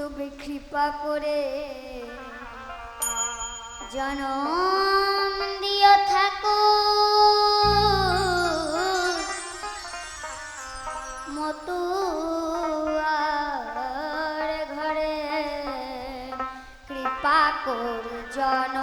তুমি কৃপা করে জনম দিও থাকো মতো ঘরে কৃপা কর জন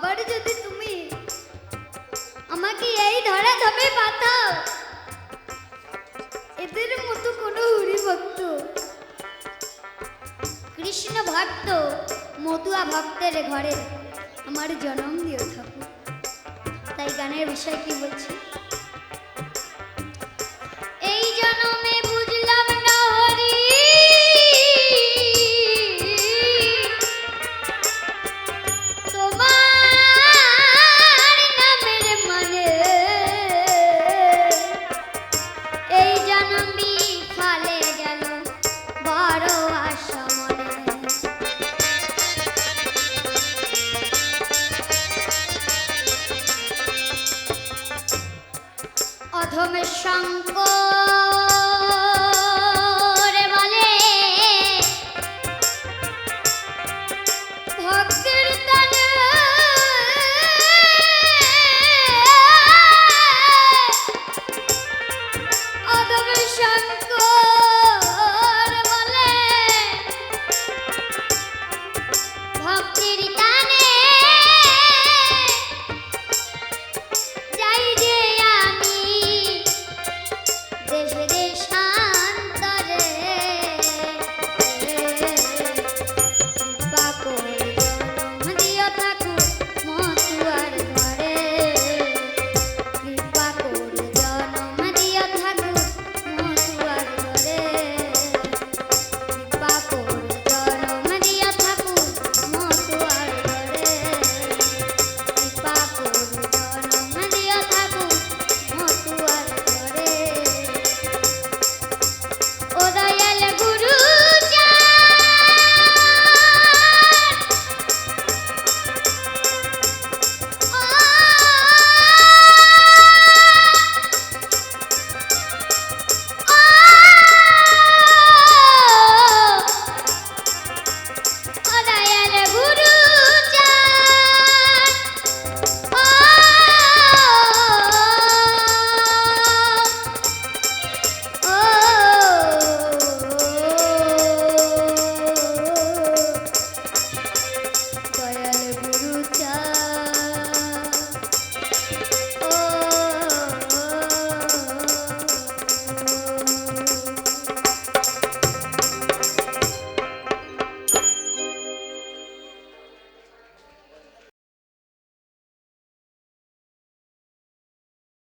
আবার যদি তুমি আমাকে এই ধরা ধাপে পাতাও, এদের মতো কোনো হরিভক্ত। কৃষ্ণ ভক্ত, মতুয়া ভক্তের ঘরে আমার জন্ম দিও ঠাকুর। তাই গানের বিষয় কি বলছি?